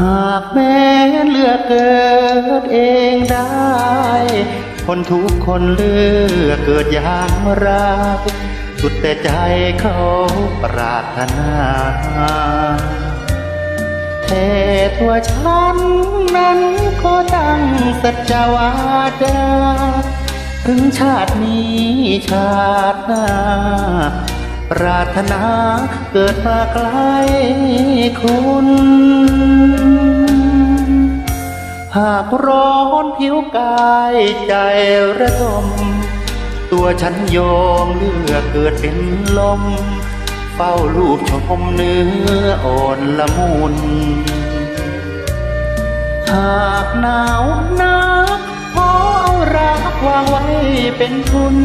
หากแม้เลือกเกิดเองได้ คนทุกคนเลือกเกิดอย่างไรสุดแต่ใจเขาปรารถนาแต่ตัวฉันนั้นก็ตั้งสัจวาจาถึงชาตินี้ชาติหน้า ปรารถนาเกิดมาใกล้คุณ หากร้อนผิวกายใจระทมตัวฉันยอมเลือกเกิดเป็นลม เฝ้ารูปชมเนื้ออ่อนละมุน หากหนาวนักขอเอารักวางไว้เป็นทุน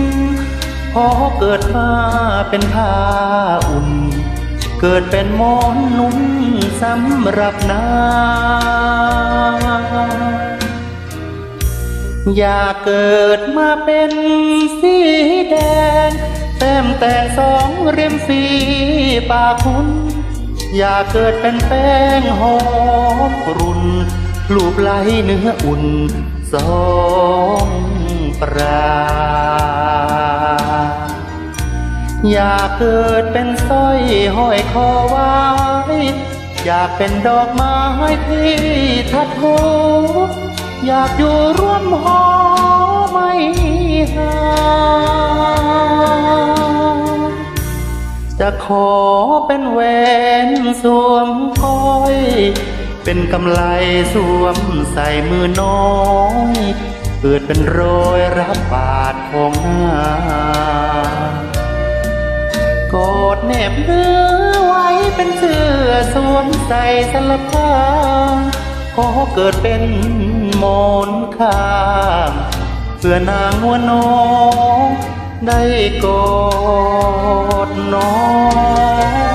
ขอเกิดมาเป็นผ้าอุ่น เกิดเป็นหมอนนุ่นสำหรับนา อย่าเกิดมาเป็นสีแดง แต้มแต่งสองเรียมฝีปากคุณ อย่าเกิดเป็นแป้งหอมกรุนลูบไหลเนื้ออุ่นสองปราอยากเกิดเป็นสร้อยห้อยคอไว้ อยากเป็นดอกไม้ที่ทัดหู อยากอยู่ร่วมหอไม่ห่างจะขอเป็นแหวนสวมก้อย เป็นกำไลสวมใส่มือน้อยเกิดเป็นรอยรับบาดของหน้ากอดแนบเนื้อไว้เป็นเสื้อสวมใส่สลับผ้า ขอเกิดเป็นมนข้างเพื่อนางนวลน้องได้กอดน้อง